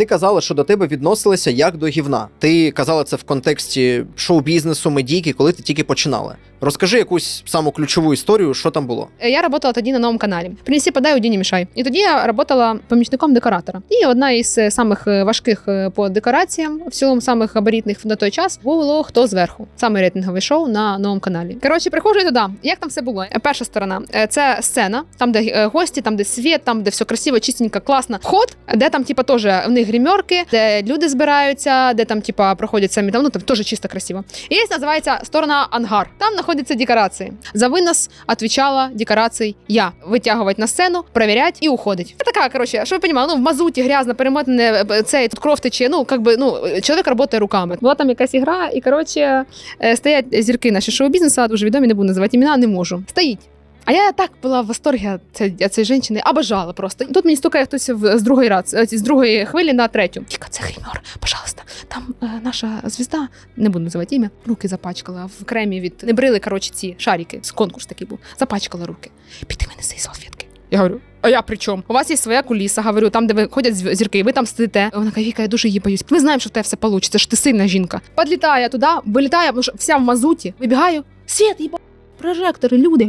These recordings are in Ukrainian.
ти казала, що до тебе відносилися як до гівна. Ти казала це в контексті шоу-бізнесу, медійки, коли ти тільки починала. Розкажи якусь саму ключову історію, що там було. Е, Я працювала тоді на новому каналі. Принеси, подай, уйди, не мішай. І тоді я працювала помічником декоратора. І одна із е, самих е, важких по декораціям, в цілому самих габаритних на той час, було хто зверху. Саме рейтинговий шоу на новому каналі. Коротше, приходжу туди. Як там все було? Перша сторона це сцена, там, де гості, там, де світ, там, де все красиво, чистенько, класно. Вход, де там, типа, теж в них гримерки, де люди збираються, де там, типа, проходять самі там, ну там теж чисто красиво. І є називається сторона ангар. Там знаходяться декорації. За винос отвечала декорацій я. Витягувати на сцену, перевіряти і уходить. Це така, коротше, що ви понимали, ну в мазуті грязно, перемотане е, цей тут кров тече. Ну, как бы, ну, чоловік працює руками. Була там якась ігра, і коротше, е, стоять зірки наші шоу-бізнесу, дуже відомі, не буду називати імена, не можу. Стоїть. А я так була в восторгі від цієї жінки, обожала просто. Тут мені стукає хтось з другої раз, з другої хвилі на третю. Тільки це гример, пожалуйста. Там е, наша звізда, не буду називати ім'я, руки запачкала в кремі від не брили, коротше, ці шарики. З Конкурс такий був. Запачкала руки. Піди мене з салфетки. Я говорю. А я при чому? У вас є своя куліса, говорю, там, де ви ходять зірки, ви там сидите. Вона каже, Віка, я дуже її боюсь. Ми знаємо, що в тебе все вийде, що ти сильна жінка. Підлітає туди, вилітає, тому що вся в мазуті. Вибігаю. Світ, їба, прожектори, люди.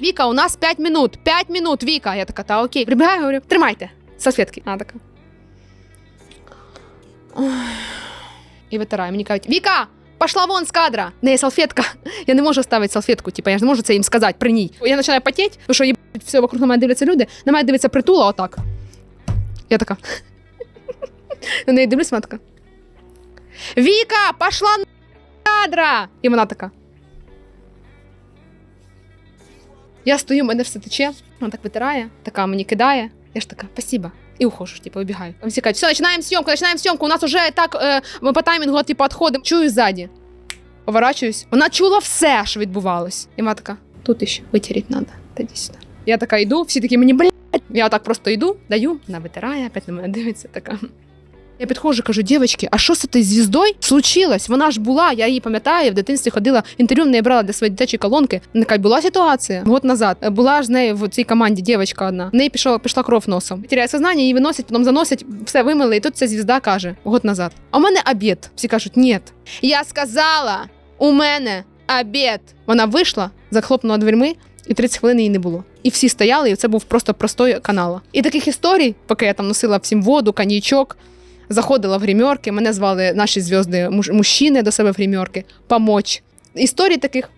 Віка, у нас 5 минут. 5 минут, Віка. Я така, та окей. Прибігаю, говорю, тримайте. Салфетки. Вона така. І витираю. Мені кажуть, Віка! Пошла вон з кадра! Не салфетка. Я не можу ставити салфетку, типу, я ж не можу це їм сказати при ній. Я починаю потіти, тому що їбать, все вокруг на мене дивляться люди, на мене дивиться притула отак. Я така. На неї дивлюсь, вона така. Віка, пошла на кадра! І вона така. Я стою, мене все тече, вона так витирає, така мені кидає. Я ж така, спасибо. І ухожу, типу, вибігаю. Всі кажуть, все, починаємо зйомку, починаємо зйомку. У нас уже так е, ми по таймінгу, типу, відходимо. Чую ззаді. Поворачуюсь. Вона чула все, що відбувалось. І вона така, тут іще витереть треба. Тоді сюди. Я така йду, всі такі мені блядь. Я так просто йду, даю, вона витирає, опять на мене дивиться така. Я підходжу, кажу, дівчатки, а що з цією звіздою случилось? Вона ж була, я її пам'ятаю, в дитинстві ходила, інтерв'ю в неї брала для своєї дитячої колонки. Така була ситуація год назад. Була ж з нею в цій команді дівчинка одна. В неї пішла, пішла кров носом. Теряє сознання, її виносять, потім заносять, все вимили, і тут ця звізда каже год назад. А у мене обід. Всі кажуть, ні. Я сказала, у мене обід. Вона вийшла, захлопнула дверми. І 30 хвилин її не було. І всі стояли, і це був просто простой канал. І таких історій, поки я там носила всім воду, коньячок, заходила в гримерки, мене звали наші зв'язки мужчини до себе в гримерки, помочь. Історій таких